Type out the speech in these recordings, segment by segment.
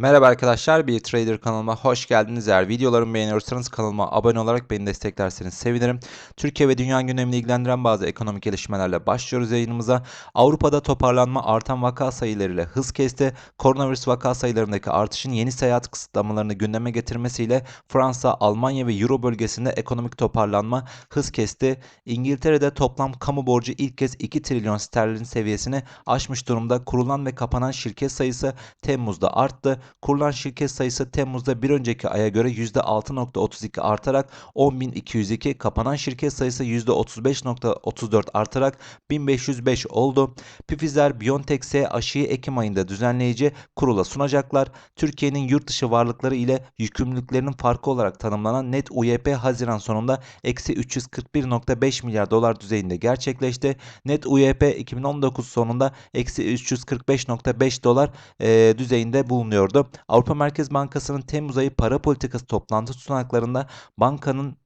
Merhaba arkadaşlar, bir Trader kanalıma hoş geldiniz. Eğer videolarımı beğeniyorsanız kanalıma abone olarak beni desteklerseniz sevinirim. Türkiye ve dünya gündemini ilgilendiren bazı ekonomik gelişmelerle başlıyoruz yayınımıza. Avrupa'da toparlanma artan vaka sayılarıyla hız kesti. Koronavirüs vaka sayılarındaki artışın yeni seyahat kısıtlamalarını gündeme getirmesiyle Fransa, Almanya ve Euro bölgesinde ekonomik toparlanma hız kesti. İngiltere'de toplam kamu borcu ilk kez 2 trilyon sterlin seviyesini aşmış durumda. Kurulan ve kapanan şirket sayısı Temmuz'da arttı. Kurulan şirket sayısı Temmuz'da bir önceki aya göre %6.32 artarak 10.202, kapanan şirket sayısı %35.34 artarak 1505 oldu. Pfizer BioNTech S aşıyı Ekim ayında düzenleyici kurula sunacaklar. Türkiye'nin yurt dışı varlıkları ile yükümlülüklerinin farkı olarak tanımlanan net UYP Haziran sonunda eksi 341.5 milyar dolar düzeyinde gerçekleşti. Net UYP 2019 sonunda eksi 345.5 dolar e, düzeyinde bulunuyordu. Avrupa Merkez Bankası'nın Temmuz ayı para politikası toplantı tutanaklarında bankanın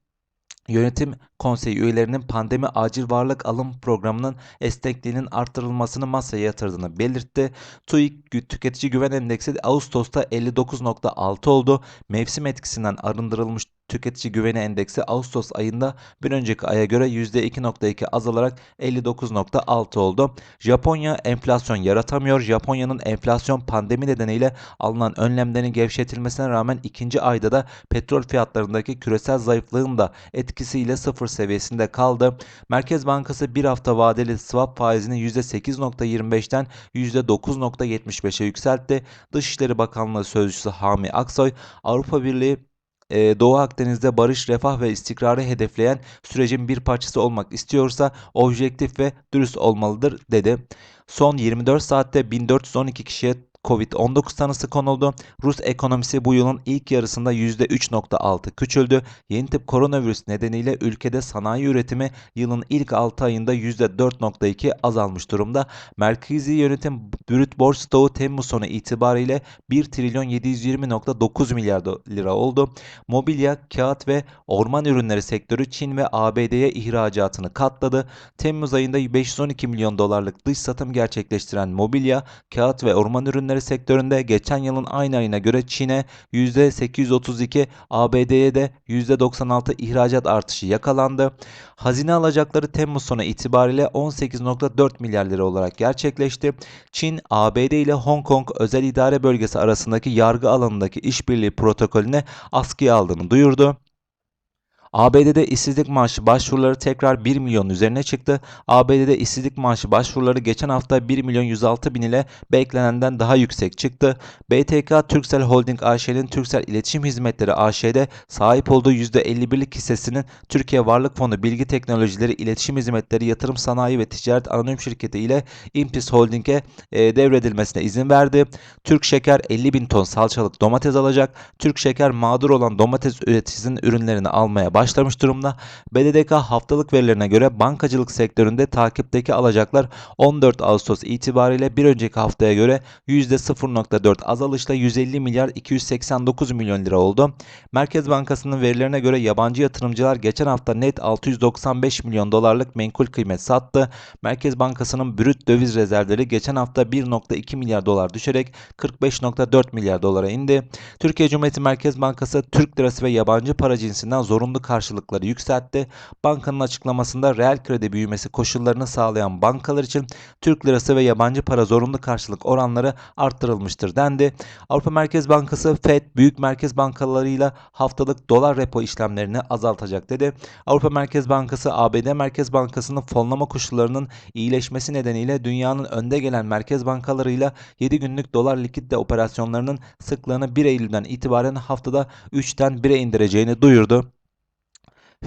Yönetim Konseyi üyelerinin pandemi acil varlık alım programının esnekliğinin arttırılmasını masaya yatırdığını belirtti. TÜİK tüketici güven endeksi Ağustos'ta 59.6 oldu. Mevsim etkisinden arındırılmış tüketici güveni endeksi Ağustos ayında bir önceki aya göre %2.2 azalarak 59.6 oldu. Japonya enflasyon yaratamıyor. Japonya'nın enflasyon pandemi nedeniyle alınan önlemlerin gevşetilmesine rağmen ikinci ayda da petrol fiyatlarındaki küresel zayıflığın da etkisiyle sıfır seviyesinde kaldı. Merkez Bankası bir hafta vadeli swap faizini %8.25'ten %9.75'e yükseltti. Dışişleri Bakanlığı Sözcüsü Hami Aksoy, Avrupa Birliği e, Doğu Akdeniz'de barış, refah ve istikrarı hedefleyen sürecin bir parçası olmak istiyorsa objektif ve dürüst olmalıdır dedi. Son 24 saatte 1412 kişiye Covid-19 tanısı konuldu. Rus ekonomisi bu yılın ilk yarısında %3.6 küçüldü. Yeni tip koronavirüs nedeniyle ülkede sanayi üretimi yılın ilk 6 ayında %4.2 azalmış durumda. Merkezi yönetim brüt borç stoğu Temmuz sonu itibariyle 1 trilyon 720.9 milyar lira oldu. Mobilya, kağıt ve orman ürünleri sektörü Çin ve ABD'ye ihracatını katladı. Temmuz ayında 512 milyon dolarlık dış satım gerçekleştiren mobilya, kağıt ve orman ürünleri ürünleri sektöründe geçen yılın aynı ayına göre Çin'e %832, ABD'ye de %96 ihracat artışı yakalandı. Hazine alacakları Temmuz sonu itibariyle 18.4 milyar lira olarak gerçekleşti. Çin, ABD ile Hong Kong özel idare bölgesi arasındaki yargı alanındaki işbirliği protokolüne askıya aldığını duyurdu. ABD'de işsizlik maaşı başvuruları tekrar 1 milyon üzerine çıktı. ABD'de işsizlik maaşı başvuruları geçen hafta 1 milyon 106 bin ile beklenenden daha yüksek çıktı. BTK Türksel Holding AŞ'nin Türksel İletişim Hizmetleri AŞ'de sahip olduğu %51'lik hissesinin Türkiye Varlık Fonu Bilgi Teknolojileri İletişim Hizmetleri Yatırım Sanayi ve Ticaret Anonim Şirketi ile Impis Holding'e e, devredilmesine izin verdi. Türk Şeker 50 bin ton salçalık domates alacak. Türk Şeker mağdur olan domates üreticisinin ürünlerini almaya başladı başlamış durumda. BDDK haftalık verilerine göre bankacılık sektöründe takipteki alacaklar 14 Ağustos itibariyle bir önceki haftaya göre %0.4 azalışla 150 milyar 289 milyon lira oldu. Merkez Bankası'nın verilerine göre yabancı yatırımcılar geçen hafta net 695 milyon dolarlık menkul kıymet sattı. Merkez Bankası'nın brüt döviz rezervleri geçen hafta 1.2 milyar dolar düşerek 45.4 milyar dolara indi. Türkiye Cumhuriyeti Merkez Bankası Türk lirası ve yabancı para cinsinden zorunlu karşılıkları yükseltti. Bankanın açıklamasında reel kredi büyümesi koşullarını sağlayan bankalar için Türk lirası ve yabancı para zorunlu karşılık oranları arttırılmıştır dendi. Avrupa Merkez Bankası FED büyük merkez bankalarıyla haftalık dolar repo işlemlerini azaltacak dedi. Avrupa Merkez Bankası ABD Merkez Bankası'nın fonlama koşullarının iyileşmesi nedeniyle dünyanın önde gelen merkez bankalarıyla 7 günlük dolar likitte operasyonlarının sıklığını 1 Eylül'den itibaren haftada 3'ten 1'e indireceğini duyurdu.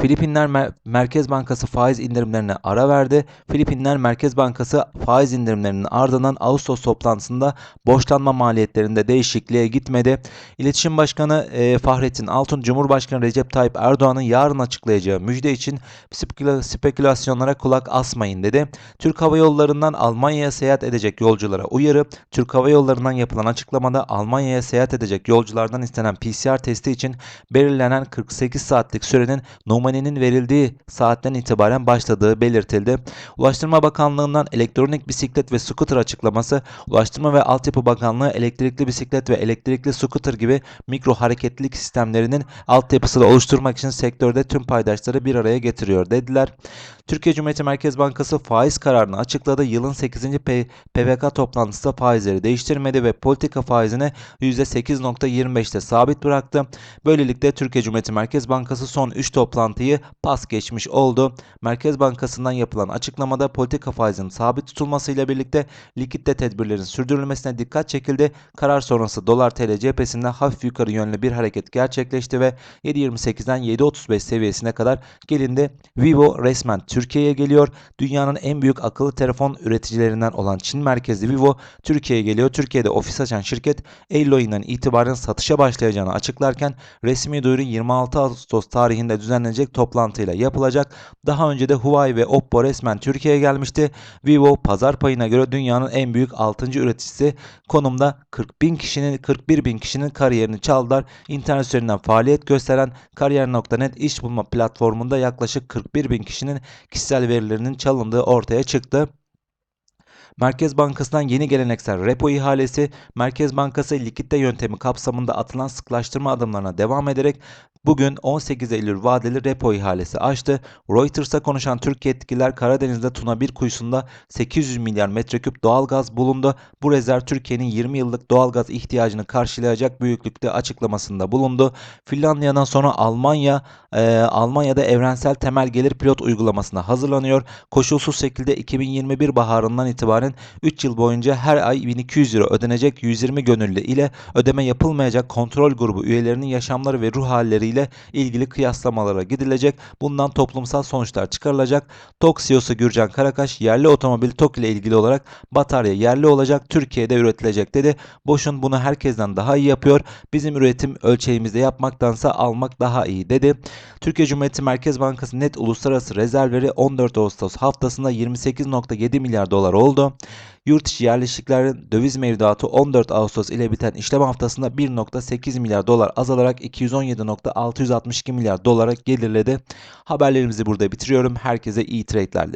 Filipinler Mer Merkez Bankası faiz indirimlerine ara verdi. Filipinler Merkez Bankası faiz indirimlerinin ardından Ağustos toplantısında borçlanma maliyetlerinde değişikliğe gitmedi. İletişim Başkanı e, Fahrettin Altun, Cumhurbaşkanı Recep Tayyip Erdoğan'ın yarın açıklayacağı müjde için spekülasyonlara kulak asmayın dedi. Türk Hava Yolları'ndan Almanya'ya seyahat edecek yolculara uyarı. Türk Hava Yolları'ndan yapılan açıklamada Almanya'ya seyahat edecek yolculardan istenen PCR testi için belirlenen 48 saatlik sürenin numaralı numanenin verildiği saatten itibaren başladığı belirtildi. Ulaştırma Bakanlığı'ndan elektronik bisiklet ve scooter açıklaması, Ulaştırma ve Altyapı Bakanlığı elektrikli bisiklet ve elektrikli scooter gibi mikro hareketlilik sistemlerinin altyapısını oluşturmak için sektörde tüm paydaşları bir araya getiriyor dediler. Türkiye Cumhuriyeti Merkez Bankası faiz kararını açıkladı. Yılın 8. P- PPK toplantısında faizleri değiştirmedi ve politika faizini %8.25'te sabit bıraktı. Böylelikle Türkiye Cumhuriyeti Merkez Bankası son 3 toplantıyı pas geçmiş oldu. Merkez Bankası'ndan yapılan açıklamada politika faizinin sabit tutulmasıyla birlikte likitte tedbirlerin sürdürülmesine dikkat çekildi. Karar sonrası dolar TL cephesinde hafif yukarı yönlü bir hareket gerçekleşti ve 7.28'den 7.35 seviyesine kadar gelindi. Vivo resmen Türkiye'ye geliyor. Dünyanın en büyük akıllı telefon üreticilerinden olan Çin merkezli Vivo Türkiye'ye geliyor. Türkiye'de ofis açan şirket Eylül ayından itibaren satışa başlayacağını açıklarken resmi duyuru 26 Ağustos tarihinde düzenlenecek toplantıyla yapılacak. Daha önce de Huawei ve Oppo resmen Türkiye'ye gelmişti. Vivo pazar payına göre dünyanın en büyük 6. üreticisi konumda 40 bin kişinin 41 bin kişinin kariyerini çaldılar. İnternet üzerinden faaliyet gösteren kariyer.net iş bulma platformunda yaklaşık 41 bin kişinin kişisel verilerinin çalındığı ortaya çıktı. Merkez Bankası'ndan yeni geleneksel repo ihalesi, Merkez Bankası likitte yöntemi kapsamında atılan sıklaştırma adımlarına devam ederek bugün 18 Eylül vadeli repo ihalesi açtı. Reuters'a konuşan Türk yetkililer Karadeniz'de Tuna 1 kuyusunda 800 milyar metreküp doğalgaz bulundu. Bu rezerv Türkiye'nin 20 yıllık doğalgaz ihtiyacını karşılayacak büyüklükte açıklamasında bulundu. Finlandiya'dan sonra Almanya, e, Almanya'da evrensel temel gelir pilot uygulamasına hazırlanıyor. Koşulsuz şekilde 2021 baharından itibaren 3 yıl boyunca her ay 1200 euro ödenecek 120 gönüllü ile ödeme yapılmayacak kontrol grubu üyelerinin yaşamları ve ruh halleriyle ilgili kıyaslamalara gidilecek. Bundan toplumsal sonuçlar çıkarılacak. TOK CEO'su Gürcan Karakaş yerli otomobil TOK ile ilgili olarak batarya yerli olacak Türkiye'de üretilecek dedi. Boşun bunu herkesten daha iyi yapıyor. Bizim üretim ölçeğimizde yapmaktansa almak daha iyi dedi. Türkiye Cumhuriyeti Merkez Bankası net uluslararası rezervleri 14 Ağustos haftasında 28.7 milyar dolar oldu. Yurt içi yerleşiklerin döviz mevduatı 14 Ağustos ile biten işlem haftasında 1.8 milyar dolar azalarak 217.662 milyar dolara gelirledi. Haberlerimizi burada bitiriyorum. Herkese iyi trade'lerle.